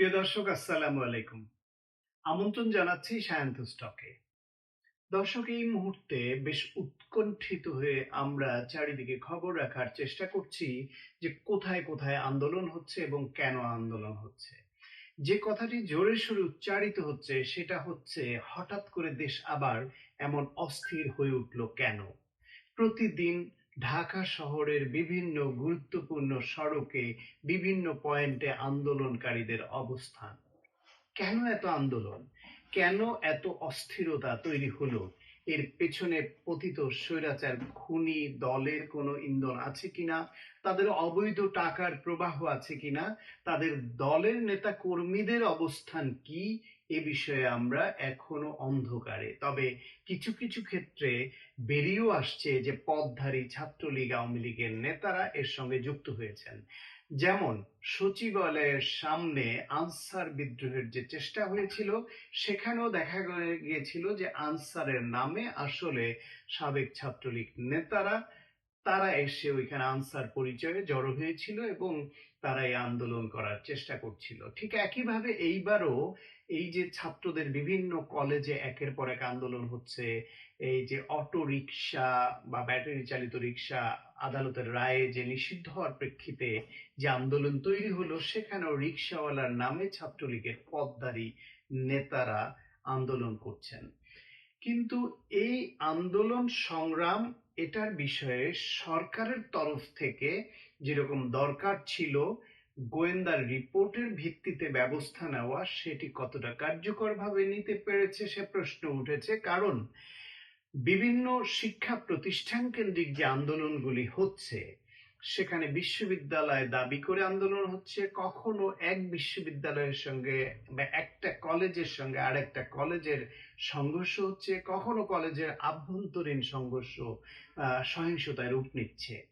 প্রিয় দর্শক, আসসালামু আলাইকুম। আমন্ত্রণ জানাচ্ছি সায়ন্ত স্টকে। দর্শক, এই মুহূর্তে বেশ উৎকণ্ঠিত হয়ে আমরা চারিদিকে খবর রাখার চেষ্টা করছি যে কোথায় কোথায় আন্দোলন হচ্ছে এবং কেন আন্দোলন হচ্ছে। যে কথাটি জোরে সোরে উচ্চারিত হচ্ছে সেটা হচ্ছে, হঠাৎ করে দেশ আবার এমন অস্থির হয়ে উঠল কেন? প্রতিদিন ঢাকা শহরের বিভিন্ন গুরুত্বপূর্ণ সড়কে বিভিন্ন পয়েন্টে আন্দোলনকারীদের অবস্থান। কেন এত আন্দোলন? কেন এত অস্থিরতা তৈরি হলো? এর পেছনে পতিত স্বৈরাচার খুনি দলের কোনো ইন্ধন আছে কিনা? তাদের অবৈধ টাকার প্রবাহ আছে কিনা? তাদের দলের নেতা কর্মীদের অবস্থান কি? এ বিষয়ে আমরা এখনও অন্ধকারে। তবে কিছু কিছু ক্ষেত্রে বেরিয়েও আসছে যে পদধারী ছাত্রলীগ, আওয়ামী লীগের নেতারা এর সঙ্গে যুক্ত হয়েছেন। যেমন সচিবালয়ের সামনে আনসার বিদ্রোহের যে চেষ্টা হয়েছিল, সেখানেও দেখা গিয়েছিল যে আনসারের নামে আসলে সাবেক ছাত্রলীগ নেতারা তারা এসে ওইখানে আনসার পরিচয়ে জড়ো হয়েছিল এবং তারা এই আন্দোলন করার চেষ্টা করছিল। ঠিক একইভাবে এইবারও এই যে ছাত্রদের বিভিন্ন কলেজে একের পর এক আন্দোলন হচ্ছে, এই যে অটো রিক্সা বা ব্যাটারি চালিত রিক্সা আদালতের রায়ে যে নিষিদ্ধ হওয়ার প্রেক্ষিতে যে আন্দোলন তৈরি হলো, সেখানেও রিক্সাওয়ালার নামে ছাত্রলীগের পদধারী নেতারা আন্দোলন করছেন। কিন্তু এই আন্দোলন সংগ্রাম এটার বিষয়ে সরকারের তরফ থেকে যেরকম দরকার ছিল, গোয়েন্দার রিপোর্টের ভিত্তিতে ব্যবস্থা নেওয়া, সেটি কতটা কার্যকরভাবে নিতে পেরেছে সে প্রশ্ন উঠেছে। কারণ বিভিন্ন শিক্ষা প্রতিষ্ঠান কেন্দ্রিক যে আন্দোলনগুলি হচ্ছে সেখানে বিশ্ববিদ্যালয় দাবি করে আন্দোলন হচ্ছে, কখনো এক বিশ্ববিদ্যালয়ের সঙ্গে বা একটা কলেজের সঙ্গে আর একটা কলেজের সংঘর্ষ হচ্ছে, কখনো কলেজের আভ্যন্তরীণ সংঘর্ষ সহিংসতায় রূপ নিচ্ছে।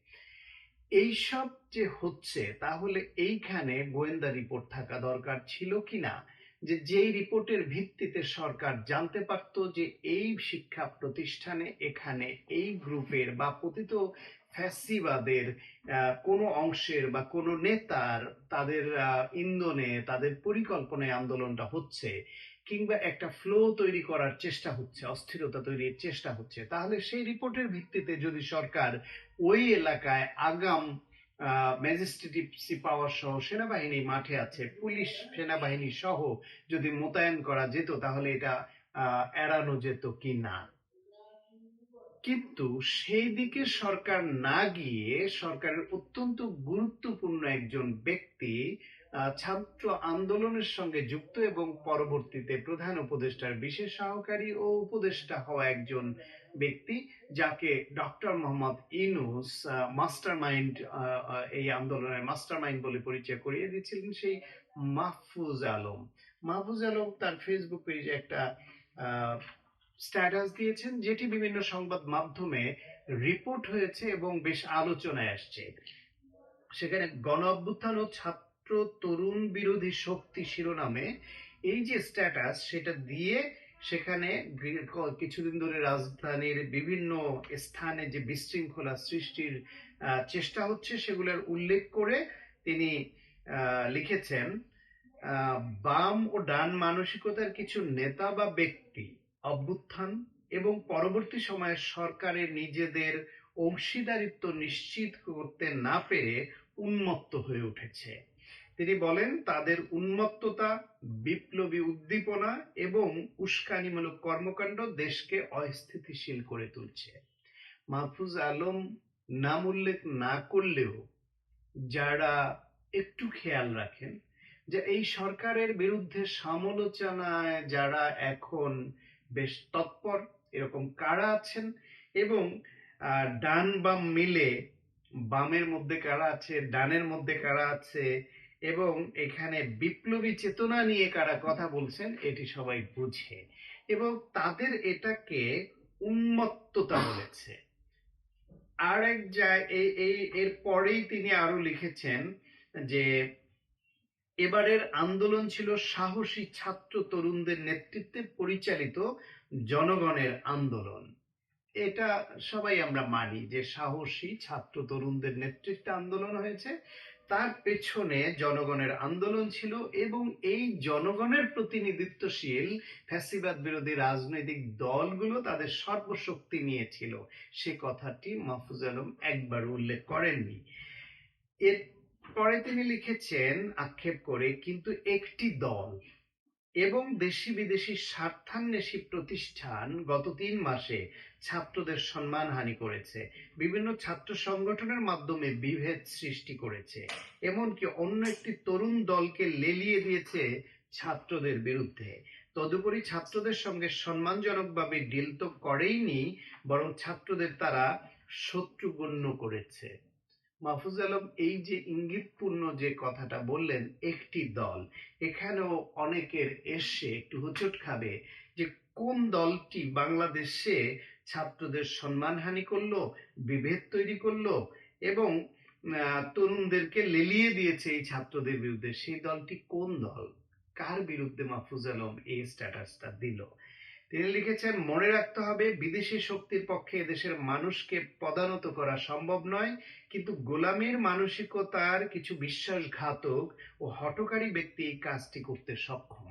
এইসব যে হচ্ছে, তাহলে এইখানে গোয়েন্দা রিপোর্ট থাকা দরকার ছিল কিনা? যে যেই রিপোর্টের ভিত্তিতে সরকার জানতে পারত যে এই শিক্ষা প্রতিষ্ঠানে এখানে এই গ্রুপের বা পতিত ফ্যাসিবাদের কোনো অংশের বা কোনো নেতার, তাদের ইন্ধনে, তাদের পরিকল্পনায় আন্দোলনটা হচ্ছে কিংবা একটা ফ্লো তৈরি করার চেষ্টা হচ্ছে, অস্থিরতা তৈরির চেষ্টা হচ্ছে, তাহলে সেই রিপোর্টের ভিত্তিতে যদি সরকার ওই এলাকায় আগাম ম্যাজিস্ট্রেটিভসি পাওয়ার সহ সেনাবাহিনী মাঠে আছে। পুলিশ, সেনাবাহিনী সহ যদি মোতায়েন করা যেত তাহলে এটা এড়ানো যেত কি না। কিন্তু সেই দিকে সরকার না গিয়ে সরকারের অত্যন্ত গুরুত্বপূর্ণ একজন ব্যক্তি ছাত্র আন্দোলনের সঙ্গে যুক্ত এবং পরবর্তীতে প্রধান উপদেষ্টার বিশেষ সহকারী ও উপদেষ্টা হওয়া একজন ব্যক্তি যাকে doctor Mohammad Yunus mastermind এই আন্দোলনের মাস্টার মাইন্ড বলে পরিচয় করিয়ে দিয়েছিলেন সেই মাহফুজ আলম। মাহফুজ আলম তার ফেসবুক পেজে একটা স্ট্যাটাস দিয়েছেন, যেটি বিভিন্ন সংবাদ মাধ্যমে রিপোর্ট হয়েছে এবং বেশ আলোচনায় আসছে। সেখানে গণ অভ্যুত্থান ও ছাত্র তরুণ বিরোধী শক্তি শিরোনামে এই যে স্ট্যাটাস সেটা দিয়ে সেখানে কিছুদিন ধরে রাজধানীর বিভিন্ন স্থানে যে বিশৃঙ্খলা সৃষ্টির চেষ্টা হচ্ছে সেগুলোর উল্লেখ করে তিনি লিখেছেন বাম ও ডান মানসিকতার কিছু নেতা বা ব্যক্তি অভ্যুত্থান এবং পরবর্তী সময়ে সরকারের নিজেদের অংশীদারিত্ব নিশ্চিত করতে না পেরে উন্মত্ত হয়ে উঠেছে। তিনি বলেন, তাদের উন্মত্ততা, বিপ্লবী উদ্দীপনা এবং উস্কানিমূলক কর্মকাণ্ড দেশকে অস্থিতিশীল করে তুলছে। মাহফুজ আলম নাম উল্লেখ না করলেও যারা একটু খেয়াল রাখেন যে এই সরকারের বিরুদ্ধে সমালোচনায় যারা এখন বেশ তৎপর, এরকম কারা আছেন এবং ডান বাম মিলে বামের মধ্যে কারা আছে, ডানের মধ্যে কারা আছে এবং এখানে বিপ্লবী চেতনা নিয়ে কারা কথা বলছেন, এটি সবাই বুঝে। এবং তাদের এটাকে উন্মত্ততা বলেছে। আর এক এর পরেই তিনি আরও লিখেছেন যে, এবারের আন্দোলন ছিল সাহসী ছাত্র তরুণদের নেতৃত্বে পরিচালিত জনগণের আন্দোলন। এটা সবাই আমরা মানি যে সাহসী ছাত্র তরুণদের নেতৃত্বে আন্দোলন হয়েছে। তার পেছনে জনগণের আন্দোলন ছিল এবং এই জনগণের প্রতিনিধিত্বশীল ফ্যাসিবাদ বিরোধী রাজনৈতিক দলগুলো তাদের সর্বশক্তি নিয়েছিল। সে কথাটি মাহফুজ আলম একবার উল্লেখ করেননি। এর পরে তিনি লিখেছেন, আক্ষেপ করে, কিন্তু একটি দল এবং দেশি বিদেশি স্বার্থান্বেষী প্রতিষ্ঠান গত তিন মাসে ছাত্রদের সম্মানহানি করেছে। বিভিন্ন ছাত্র সংগঠনের মাধ্যমে বিভেদ সৃষ্টি করেছে। এমনকি অন্য একটি তরুণ দলকে লেলিয়ে দিয়েছে ছাত্রদের বিরুদ্ধে। তদুপরি ছাত্রদের সঙ্গে সম্মানজনকভাবে ডিল তো করেইনি, বরং ছাত্রদের তারা শত্রু গণ্য করেছে। মাহফুজ আলম, এই যে ইঙ্গিতপূর্ণ যে কথাটা বললেন, একটি দল, এখানেও অনেকের এসে একটু হুচট খাবে যে কোন দলটি বাংলাদেশে ছাত্রদের সম্মানহানি করল, বিভেদ তৈরি করল এবং তরুণদেরকে লেলিয়ে দিয়েছে এই ছাত্রদের বিরুদ্ধে, সেই দলটি কোন দল? কার বিরুদ্ধে মাহফুজ আলম এই স্ট্যাটাসটা দিল? তিনি লিখেছেন, মনে রাখতে হবে, বিদেশি শক্তির পক্ষে এদেশের মানুষকে পদানত করা সম্ভব নয়, কিন্তু গোলামের মানসিকতার কিছু বিশ্বাসঘাতক ও হটকারী ব্যক্তি কাজটি করতে সক্ষম।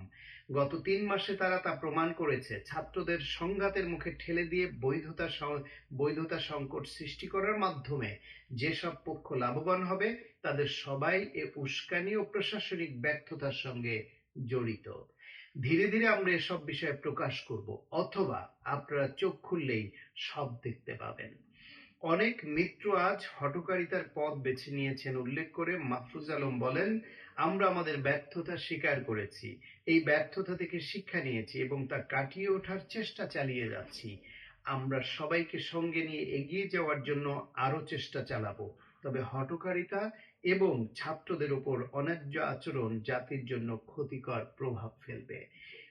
গত তিন মাসে তারা তা প্রমাণ করেছে। ছাত্রদের সংঘাতের মুখে ঠেলে দিয়ে বৈধতা বৈধতা সংকট সৃষ্টি করার মাধ্যমে যেসব পক্ষ লাভবান হবে, তাদের সবাই এ উস্কানি ও প্রশাসনিক ব্যর্থতার সঙ্গে জড়িত। ধীরে ধীরে আমরা এসব বিষয়ে প্রকাশ করব, অথবা আপনারা চোখ খুললেই সব দেখতে পাবেন। অনেক মিত্র আজ হটকারিতার পথ বেছে নিয়েছেন, উল্লেখ করে মাহফুজ আলম বলেন, আমরা আমাদের ব্যর্থতা স্বীকার করেছি, এই ব্যর্থতা থেকে শিক্ষা নিয়েছি এবং তা কাটিয়ে ওঠার চেষ্টা চালিয়ে যাচ্ছি। আমরা সবাইকে সঙ্গে নিয়ে এগিয়ে যাওয়ার জন্য আরও চেষ্টা চালাবো। তবে হটকারিতা এবং ছাত্রদের উপর অন্যায্য আচরণ জাতির জন্য ক্ষতিকর প্রভাব ফেলবে।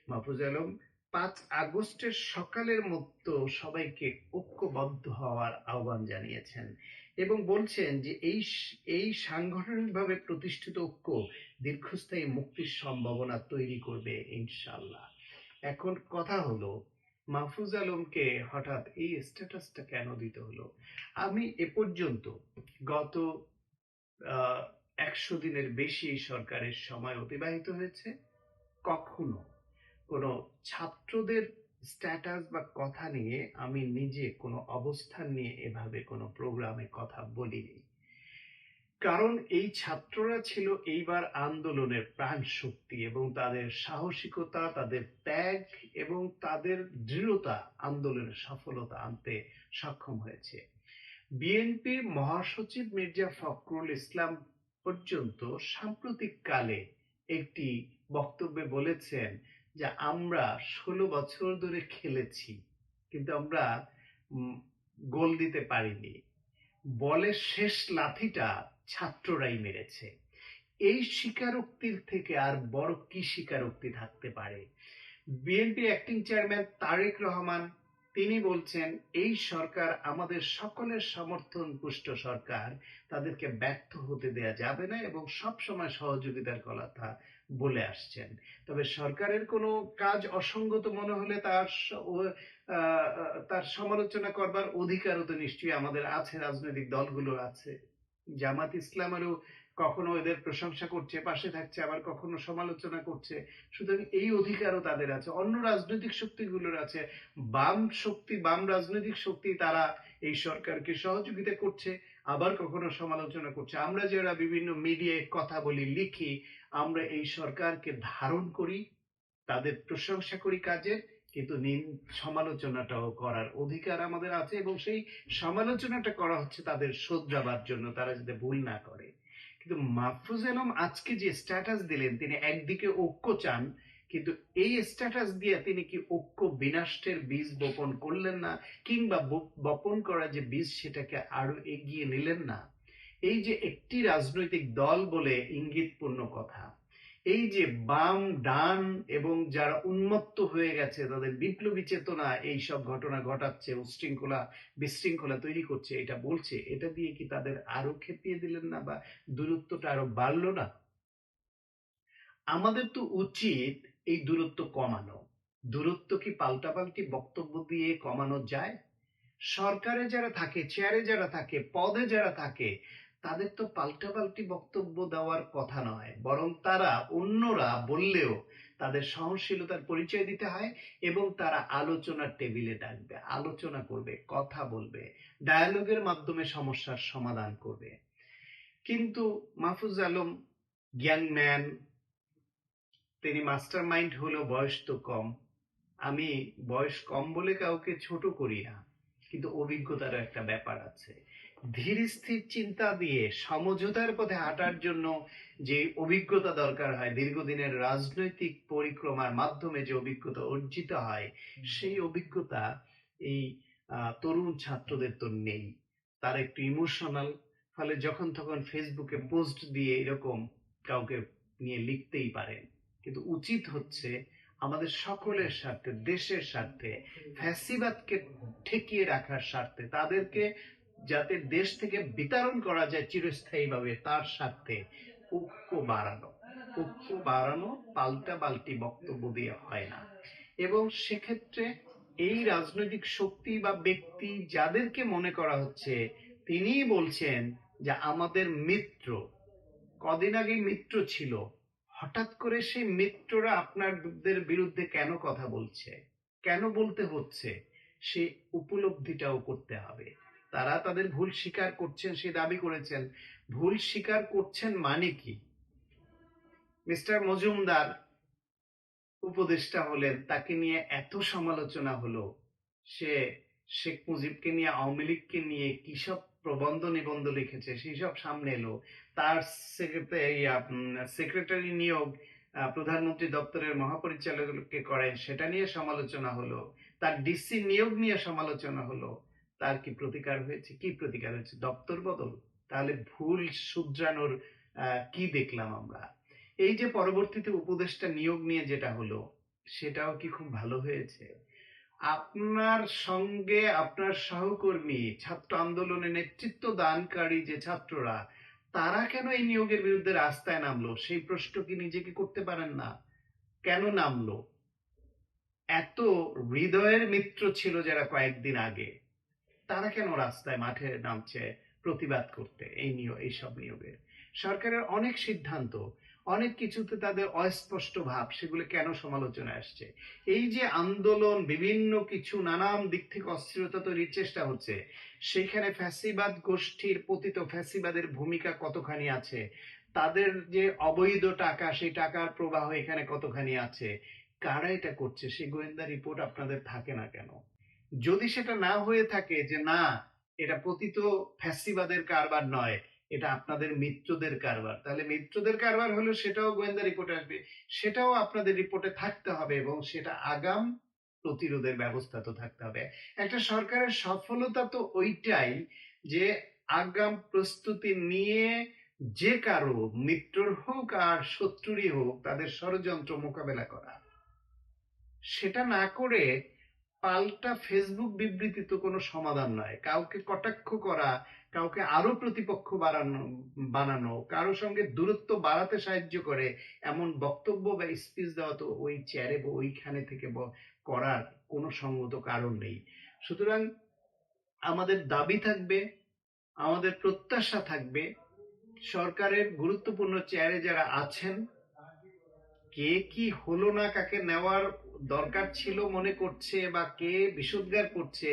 মাহফুজ আলম, পাঁচ আগস্টের সকালের মতো সবাইকে ঐক্যবদ্ধ হওয়ার আহ্বান জানিয়েছেন এবং বলছেন যে এই এই সাংগঠনিকভাবে প্রতিষ্ঠিত ঐক্য দীর্ঘস্থায়ী মুক্তির সম্ভাবনা তৈরি করবে ইনশাল্লাহ এখন কথা হলো, মাহফুজ আলমকে হঠাৎ এই স্ট্যাটাসটা কেন দিতে হলো? আমি এ পর্যন্ত গত একশো দিনের বেশি এই সরকারের সময় অতিবাহিত হয়েছে। কখনো কোনো ছাত্রদের স্ট্যাটাস বা কথা নিয়ে আমি নিজে কোনো অবস্থান নিয়ে এভাবে কোনো প্রোগ্রামে কথা বলিনি। কারণ এই ছাত্ররা ছিল এইবার আন্দোলনের প্রাণ শক্তি এবং তাদের সাহসিকতা, তাদের ত্যাগ এবং তাদের দৃঢ়তা আন্দোলনের সফলতা আনতে সক্ষম হয়েছে। বিএনপির মহাসচিব মির্জা ফখরুল ইসলাম পর্যন্ত সাম্প্রতিক কালে একটি বক্তব্যে বলেছেন যে, আমরা ষোলো বছর ধরে খেলেছি, কিন্তু আমরা গোল দিতে পারিনি। বলের শেষ লাথিটা ছাত্ররাই মেরেছে। এই স্বীকারোক্তির থেকে আর বড় কি স্বীকারোক্তি থাকতে পারে? BNP acting chairman Tarique Rahman তিনি বলছেন, এই সরকার আমাদের সকলের সমর্থন পুষ্ট সরকার। তাদেরকে ব্যর্থ হতে দেয়া যাবে না এবং সব সময় সহযোগিতার কথা বলে আসছেন। তবে সরকারের কোনো কাজ অসঙ্গত মনে হলে তার তার সমালোচনা করবার অধিকারও তো নিশ্চয়ই আমাদের আছে, রাজনৈতিক দলগুলো আছে। জামাত ইসলামেরও কখনো এদের প্রশংসা করছে, পাশে থাকছে, আবার কখনো সমালোচনা করছে। সুতরাং এই অধিকারও তাদের আছে। অন্য রাজনৈতিক শক্তিগুলোর আছে। বাম শক্তি, বাম রাজনৈতিক শক্তি তারা এই সরকারকে সহযোগিতা করছে, আবার কখনো সমালোচনা করছে। আমরা যারা বিভিন্ন মিডিয়ায় কথা বলি, লিখি, আমরা এই সরকারকে ধারণ করি, তাদের প্রশংসা করি কাজের, কিন্তু সমালোচনাটাও করার অধিকার আমাদের আছে এবং সেই সমালোচনাটা করা হচ্ছে তাদের শোধরাবার জন্য, তারা যাতে ভুল না করে। কিন্তু মাহফুজ আলম আজকে যে স্ট্যাটাস দিলেন, তিনি একদিকে ঐক্য চান, কিন্তু এই স্ট্যাটাস দিয়ে তিনি কি ঐক্য বিনাষ্টের বীজ বপন করলেন না, কিংবা বপন করা যে বীজ সেটাকে আরও এগিয়ে নিলেন না? এই যে একটি রাজনৈতিক দল বলে ইঙ্গিতপূর্ণ কথা। এই যে বাম, ডান এবং যারা উন্মত্ত হয়ে গেছে, তাদের বিপ্লবী চেতনা এই সব ঘটনা ঘটাচ্ছে উশৃঙ্খলা বিশৃঙ্খলা তৈরি করছে, এটা বলছে, এটা দিয়ে কি তাদের আরও খেপিয়ে দিলেন না বা দূরত্বটা আরও বাড়লো না? আমাদের তো উচিত এই দূরত্ব কমানো। দূরত্ব কি পাল্টাপাল্টি বক্তব্য দিয়ে কমানো যায়? সরকারে যারা থাকে, চেয়ারে যারা থাকে, পদে যারা থাকে তাদের তো পাল্টাপাল্টি বক্তব্য দেওয়ার কথা নয়, বরং তারা অন্যরা বললেও তাদের সহনশীলতার পরিচয় দিতে হয় এবং তারা আলোচনার টেবিলে ডাকবে, আলোচনা করবে, কথা বলবে, ডায়ালগের মাধ্যমে সমস্যার সমাধান করবে। কিন্তু মাহফুজ আলম, ইয়াং ম্যান, তিনি মাস্টার মাইন্ড হলো বয়স তো কম। আমি বয়স কম বলে কাউকে ছোট করি না, কিন্তু অভিজ্ঞতার একটা ব্যাপার আছে। ধীর স্থির চিন্তা দিয়ে সমঝোতার পথে হাঁটার জন্য যে অভিজ্ঞতা দরকার হয় দীর্ঘদিনের রাজনৈতিক পরিক্রমার মাধ্যমে যে অভিজ্ঞতা অর্জিত হয় সেই অভিজ্ঞতা এই তরুণ ছাত্রদের তো নেই। তারা একটু ইমোশনাল ফলে যখন তখন ফেসবুকে পোস্ট দিয়ে এরকম কাউকে নিয়ে লিখতেই পারেন। কিন্তু উচিত হচ্ছে আমাদের সকলের স্বার্থে দেশের স্বার্থে ফ্যাসিবাদকে ঠেকিয়ে রাখার স্বার্থে। তাদেরকে যাতে দেশ থেকে বিতরণ করা যায় চিরস্থায়ীভাবে তার স্বার্থে। ঐক্য বাড়ানো ঐক্য বাড়ানো পাল্টা পাল্টি বক্তব্য দিয়ে হয় না। এবং সেক্ষেত্রে এই রাজনৈতিক শক্তি বা ব্যক্তি যাদেরকে মনে করা হচ্ছে, তিনিই বলছেন যে আমাদের মিত্র, কদিন আগে মিত্র ছিল, হঠাৎ করে সেই মিত্ররা আপনাদের বিরুদ্ধে কেন কথা বলছে, কেন বলতে হচ্ছে, সে উপলব্ধিটাও করতে হবে। তারা তাদের ভুল স্বীকার করছেন, সে দাবি করেছেন। ভুল স্বীকার করছেন মানে কি? মিস্টার মজুমদার উপদেষ্টা হলেন, তাকে নিয়ে এত সমালোচনা হলো। সে শেখ মুজিবকে নিয়ে, আওয়ামী লীগকে নিয়ে কি সব প্রবন্ধ নিবন্ধ লিখেছে, সেই সব সামনে এলো। তার সেক্রেটারি নিয়োগ প্রধানমন্ত্রী দপ্তরের মহাপরিচালককে করেন সেটা নিয়ে সমালোচনা হলো। তার ডিসি নিয়োগ নিয়ে সমালোচনা হলো। তার কি প্রতিকার হয়েছে, কি প্রতিকার হয়েছে, দপ্তর বদল? তাহলে ভুল শুধরানোর কি দেখলাম আমরা? এই যে পরবর্তীতে উপদেষ্টা নিয়োগ নিয়ে যেটা হলো, সেটাও কি খুব ভালো হয়েছে? আপনার সঙ্গে আপনার সহকর্মী, ছাত্র আন্দোলনে নেতৃত্ব দানকারী যে ছাত্ররা, তারা কেন এই নিয়োগের বিরুদ্ধে রাস্তায় নামলো? সেই প্রশ্ন কি নিজেকে করতে পারেন না? কেন নামলো? এত হৃদয়ের মিত্র ছিল যারা কয়েকদিন আগে। তারা কেন রাস্তায় মাঠে নামছে প্রতিবাদ করতে এই নিয়োগ এইসব নিয়োগের? সরকারের অনেক সিদ্ধান্ত, অনেক কিছুতে তাদের অস্পষ্ট ভাব, সেগুলো কেন সমালোচনায় আসছে? এই যে আন্দোলন, বিভিন্ন কিছু, নানান দিক থেকে অস্থিরতা তৈরির চেষ্টা হচ্ছে, সেখানে ফ্যাসিবাদ গোষ্ঠীর পতিত ফ্যাসিবাদের ভূমিকা কতখানি আছে? তাদের যে অবৈধ টাকা, সেই টাকার প্রবাহ এখানে কতখানি আছে? কারা এটা করছে? সেই গোয়েন্দা রিপোর্ট আপনাদের থাকে না কেন? যদি সেটা না হয়ে থাকে যে না, এটা পতিত ফ্যাসিবাদের কারবার নয়, এটা আপনাদের মিত্রদের কারবার। তাহলে মিত্রদের কারবার হলো সেটাও গোয়েন্দা রিপোর্টে আসবে। সেটাও আপনাদের রিপোর্টে থাকতে হবে এবং সেটা আগাম প্রতিরোধের ব্যবস্থা তো থাকতে হবে। একটা সরকারের সফলতা তো ওইটাই যে আগাম প্রস্তুতি নিয়ে যে কারও মিত্রর হোক আর শত্রুরই হোক তাদের ষড়যন্ত্র মোকাবেলা করা। সেটা না করে পাল্টা ফেসবুক বিবৃতি তো কোনো সমাধান নয়। কাউকে কটাক্ষ করা, কাউকে আরও প্রতিপক্ষ বাড়ানো, বানানো, কারও সঙ্গে দূরত্ব বাড়াতে সাহায্য করে এমন বক্তব্য বা স্পিচ দেওয়া তো ওই চেয়ারে বা ওইখানে থেকে করার কোনো সঙ্গত কারণ নেই। সুতরাং আমাদের দাবি থাকবে, আমাদের প্রত্যাশা থাকবে, সরকারের গুরুত্বপূর্ণ চেয়ারে যারা আছেন, কে কি হলো না কাকে নেওয়ার দরকার ছিল মনে করছে বা কে বিশুদ্ধার করছে,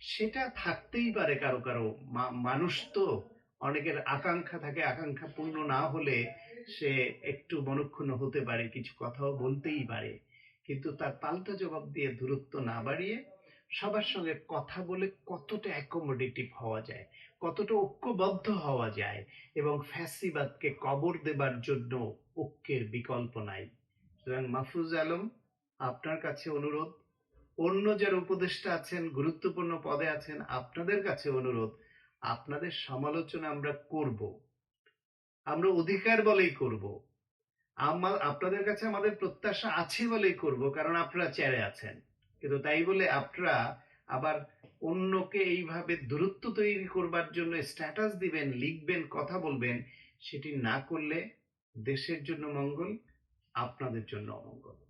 সেটা থাকতেই পারে কারও কারও। মানুষ তো অনেকের আকাঙ্ক্ষা থাকে, আকাঙ্ক্ষা পূর্ণ না হলে সে একটু মনক্ষুণ্ণ হতে পারে, কিছু কথাও বলতেই পারে। কিন্তু তার পাল্টা জবাব দিয়ে দূরত্ব না বাড়িয়ে সবার সঙ্গে কথা বলে কতটা অ্যাকোমোডেটিভ হওয়া যায়, কতটা ঐক্যবদ্ধ হওয়া যায় এবং ফ্যাসিবাদকে কবর দেবার জন্য ঐক্যের বিকল্প নাই। সুতরাং মাহফুজ আলম আপনার কাছে অনুরোধ। অন্য যারা উপদেষ্টা আছেন, গুরুত্বপূর্ণ পদে আছেন, আপনাদের কাছে অনুরোধ, আপনাদের সমালোচনা আমরা করব। আমরা অধিকার বলেই করব। আমার আপনাদের কাছে আমাদের প্রত্যাশা আছে বলেই করব, কারণ আপনারা চেয়ারে আছেন। কিন্তু তাই বলে আপনারা আবার অন্যকে এইভাবে দূরত্ব তৈরি করবার জন্য স্ট্যাটাস দিবেন, লিখবেন, কথা বলবেন, সেটি না করলে দেশের জন্য মঙ্গল, আপনাদের জন্য অমঙ্গল।